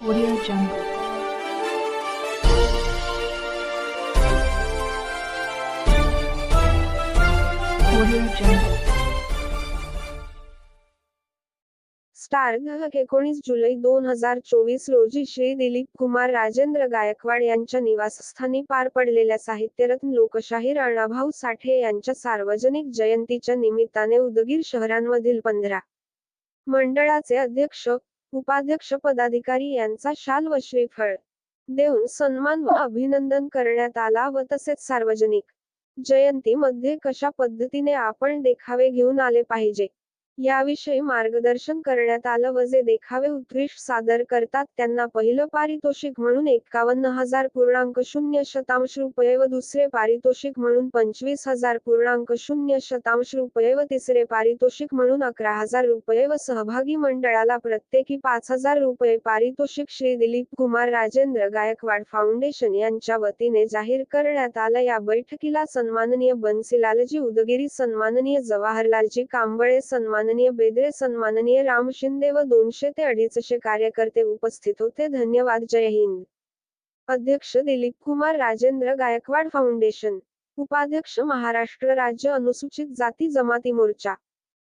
Audio Jungle. Star एकोणीस जुलै दोन हजार चोवीस रोजी श्री दिलीप कुमार राजेंद्र गायकवाड यांच्या निवासस्थानी पार पडलेल्या साहित्यरत्न लोकशाहीर अण्णाभाऊ साठे यांच्या सार्वजनिक जयंतीच्या निमित्ताने उदगीर शहरांमधील पंधरा मंडळाचे अध्यक्ष उपाध्यक्ष पदाधिकारी यांचा शाल व श्रीफळ देऊन सन्मान व अभिनंदन करण्यात आला व तसेच सार्वजनिक जयंतीमध्ये कशा पद्धतीने आपण देखावे घेऊन आले पाहिजे? याविषयी मार्गदर्शन करण्यात आलं. व जे देखावे उत्कृष्ट सादर करतात. त्यांना पहिलं पारितोषिक म्हणून एकावन्न हजार पूर्णांक शून्य शतांश रुपये व दुसरे पारितोषिक म्हणून पंचवीस हजार पूर्णांक शून्य शतांश रुपये व तिसरे पारितोषिक म्हणून अकरा हजार रुपये व सहभागी मंडळाला प्रत्येकी पाच हजार रुपये पारितोषिक श्री दिलीप कुमार राजेंद्र गायकवाड फाउंडेशन यांच्या वतीने जाहीर करण्यात आलं. या बैठकीला सन्माननीय बनसीलालजी उदगिरी सन्माननीय जवाहरलालजी कांबळे सन्मान माननीय बेदरे सन्माननीय राम शिंदे व दोनशे ते अडीचशे कार्यकर्ते उपस्थित होते. धन्यवाद. जय हिंद. अध्यक्ष दिलीप कुमार राजेंद्र गायकवाड फाउंडेशन. उपाध्यक्ष महाराष्ट्र राज्य अनुसूचित जाती जमाती मोर्चा.